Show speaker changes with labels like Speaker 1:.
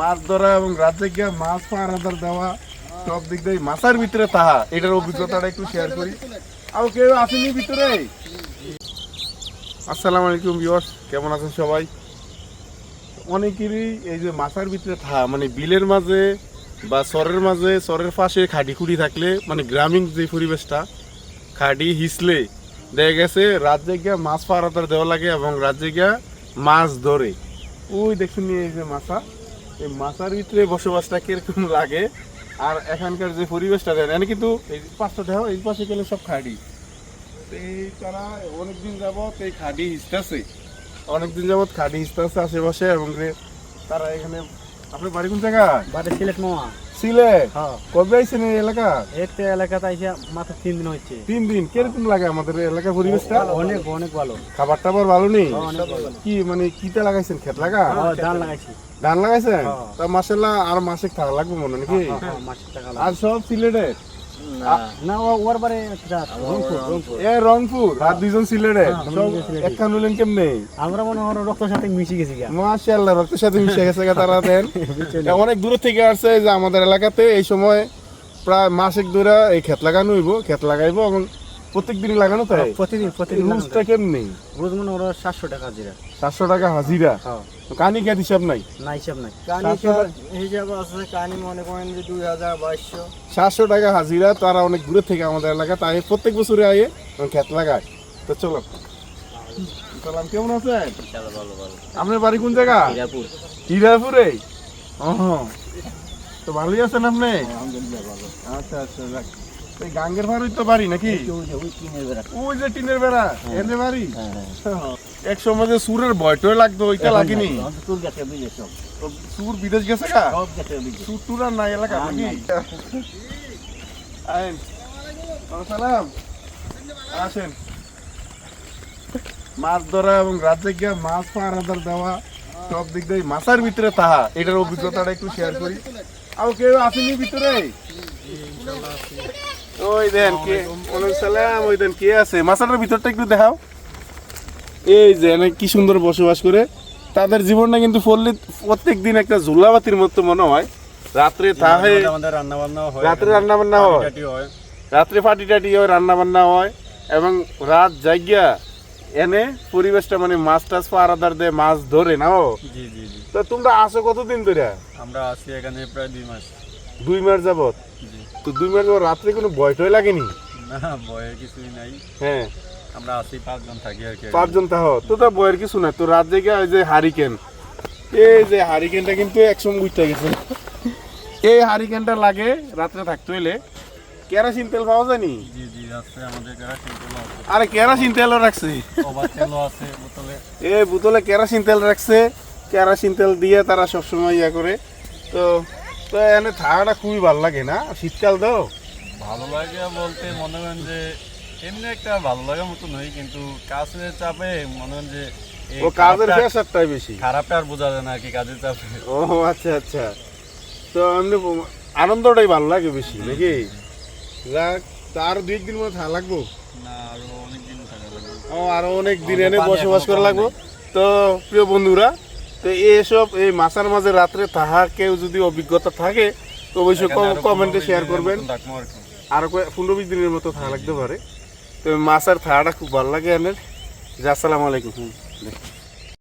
Speaker 1: মাছ ধরা এবং রাজ্যে গিয়ে মাছ পাহারাদার দেওয়া, সব দিক দিয়ে মাছের ভিতরে তাহা, এটার অভিজ্ঞতাটা একটু শেয়ার করি। আর কেউ আসেনি ভিতরে? আসসালামু আলাইকুম ভিউয়ার্স কেমন আছেন সবাই? অনেকেরই এই যে মাছের ভিতরে থা মানে বিলের মাঝে বা সরের মাঝে, সরের পাশে খাডি খুঁড়ি থাকলে মানে গ্রামীণ যে পরিবেশটা খাডি হিসলে, দেখা গেছে রাজ্যে গিয়া মাছ পাহারাদার দেওয়া লাগে এবং রাজ্যে গিয়া মাছ ধরে। ওই দেখুন এই যে মাছা। এই মাছার ভিতরে বসবাসটা কীরকম লাগে? আর এখানকার যে পরিবেশটা দেন এনে কিন্তু এই পাঁচটা দেখো এই পাশে গেলে সব খাডি এই তারা অনেকদিন যাবত এই খাডি হিসতেছে অনেকদিন যাবত খাডি হিসতেছে আশেপাশে এবং তারা এখানে আপনার বাড়ি কোন জায়গা
Speaker 2: বাড়ি সিলেট মামা
Speaker 1: সিলেট?
Speaker 2: হ্যাঁ।
Speaker 1: কবে আইছেন এই এলাকা?
Speaker 2: একটা এলাকাতে আইসা মাত্র তিন দিন হচ্ছে
Speaker 1: তিন দিন? কীরকম লাগে আমাদের এলাকার পরিবেশটা?
Speaker 2: অনেক অনেক ভালো।
Speaker 1: খাবার টাবার ভালো নেই। কি মানে কিটা লাগাইছেন? খেত লাগা?
Speaker 2: ধান লাগাইছি।
Speaker 1: ধান লাগাইছেন?
Speaker 2: হ্যাঁ।
Speaker 1: তা মাসাল্লাহ আর মাসে থাকা লাগবে মনে নাকি?
Speaker 2: হ্যাঁ, হ্যাঁ।
Speaker 1: আর সব সিলেটে?
Speaker 2: না ওর বারে একটা রংপুর, রংপুর।
Speaker 1: এ রংপুর। আর দুইজন সিলেটে? সব একখান হলেন কেমনে?
Speaker 2: আমরা মনে হয় রক্তের সাথে মিশে গেছি গা।
Speaker 1: মাশাআল্লাহ রক্তের সাথে মিশে গেছে তারা দেন। অনেক দূর থেকে আসছে যে আমাদের এলাকাতে এই সময় প্রায় মাসেক ধরে এই ক্ষেত লাগানো হইব ক্ষেত লাগাইবো এবং প্রত্যেক দিনই লাগানো তাই
Speaker 2: প্রতিদিন প্রতিদিন
Speaker 1: রুজটা কেমনি?
Speaker 2: রোজ মনে ওরা সাতশো টাকা হাজিরা
Speaker 1: সাতশো টাকা হাজিরা?
Speaker 2: হ্যাঁ।
Speaker 1: কানি খেত হিসাব নাই?
Speaker 2: না হিসাব নাই।
Speaker 1: সাতশো-
Speaker 2: হিসাব আছে কানি মনে করেন যে দুই হাজার বাইশশো।
Speaker 1: সাতশো টাকা হাজিরা তারা অনেক দূরে থেকে আমাদের এলাকা তাই প্রত্যেক বছরে আয়ে ক্ষেত লাগায়। তো চলো। সালাম কেমন আছেন?
Speaker 2: ভালো ভালো।
Speaker 1: আপনার বাড়ি কোন জায়গা?
Speaker 2: হিরাপুর।
Speaker 1: হিরাপুরে? ও তো ভালোই আছেন আপনি? আচ্ছা আচ্ছা যাক এই গাঙ্গের ভাড়ই তো বাড়ি নাকি?
Speaker 2: ওই
Speaker 1: যে টিনের বেড়া। এনে বাড়ি
Speaker 2: হ্যাঁ।
Speaker 1: এক সময় যে সুরের ভয়টয় লাগতো ওইটা লাগেনি? সুর বিদেশ গেছে গা?
Speaker 2: সব গেছে বিদেশ।
Speaker 1: সুর টুর আর নাই এলাকা নাকি? আইন সালাম। আসেন। মাছ ধরা এবং রাজ্যে গিয়ে মাছ পাহারাদার দেওয়া সব দিক দিয়ে মাছের ভিতরে তাহা। এটার অভিজ্ঞতাটা একটু শেয়ার করি। আর কেউ আসেনি ভিতরে? ওই দেন কে? সালাম। ওই দেন কে আছে? মাছাটার ভিতরটা একটু দেখাও। এই যে কি সুন্দর বসবাস করে। তাদের জীবনটা কিন্তু পড়লে প্রত্যেক দিন একটা ঝুলাবাতির মতো মনে হয়। রাত্রে তাহে
Speaker 3: হয়
Speaker 1: রাত্রে রান্না বান্না হয় রাত্রে পাটি টাটি হয়। রান্না বান্না হয় এবং রাত জায়গা এনে পরিবেশটা মানে মাছ টাছ পাহারাদার দেয় মাছ ধরে না ও?
Speaker 3: জি জি জি।
Speaker 1: তো তোমরা আসো কতদিন ধরে
Speaker 3: আমরা আছি এখানে প্রায় দুই মাস।
Speaker 1: দুই মাস যাবত। তো দুই মাস যাবত রাত্রে কোনো ভয় টয় লাগেনি?
Speaker 3: না ভয়ের কিছুই নাই।
Speaker 1: হ্যাঁ।
Speaker 3: আমরা আছি পাঁচজন থাকি আর কি।
Speaker 1: পাঁচজন তাহ তো তা বয়ের কিছু না তো রাত জেগে ওই যে হারিকেন। এই যে হারিকেনটা কিন্তু একসঙ্গে উঠতে গেছে। এই হারিকেনটা লাগে রাত্রে থাকতে হইলে। কেরাসিন তেল পাওয়া যায়নি?
Speaker 3: জি জি আছে আমাদের কেরাসিন তেল আছে।
Speaker 1: আরে কেরাসিন তেলও রাখছি।
Speaker 3: কবার তেলও আছে বোতলে।
Speaker 1: এ বোতলে কেরাসিন তেল রাখছে। কেরাসিন তেল দিয়ে তারা সবসময় ইয়া করে। তো তো এনে থাকাটা খুবই ভালো লাগে না? শীতকাল তো।
Speaker 3: ভালো লাগে বলতে মনে করেন যে এমনি একটা ভালো লাগার মতো কিন্তু কাজের চাপে মনে করেন যে
Speaker 1: ও কাজের প্রেশারটাই বেশি।
Speaker 3: খারাপটা আর বোঝা যায় না কি কাজের চাপে।
Speaker 1: ও আচ্ছা আচ্ছা। তো এমনি আনন্দটাই ভালো লাগে বেশি নাকি? যাক তার দুই একদিন মধ্যে থাকা লাগবো?
Speaker 3: না আরও অনেক দিন থাকা লাগবে।
Speaker 1: ও আরও অনেক দিন এনে বসবাস করা লাগবো। তো প্রিয় বন্ধুরা তো এইসব এই মাছার মাঝে রাত্রে তাহা কেউ যদি অভিজ্ঞতা থাকে তো অবশ্যই কমেন্টে শেয়ার করবেন।
Speaker 3: আর
Speaker 1: পনেরো বিশ দিনের মতো থাকা লাগতে পারে। তো মাছের থাকাটা খুব ভালো লাগে এনের। যে আসসালামু আলাইকুম।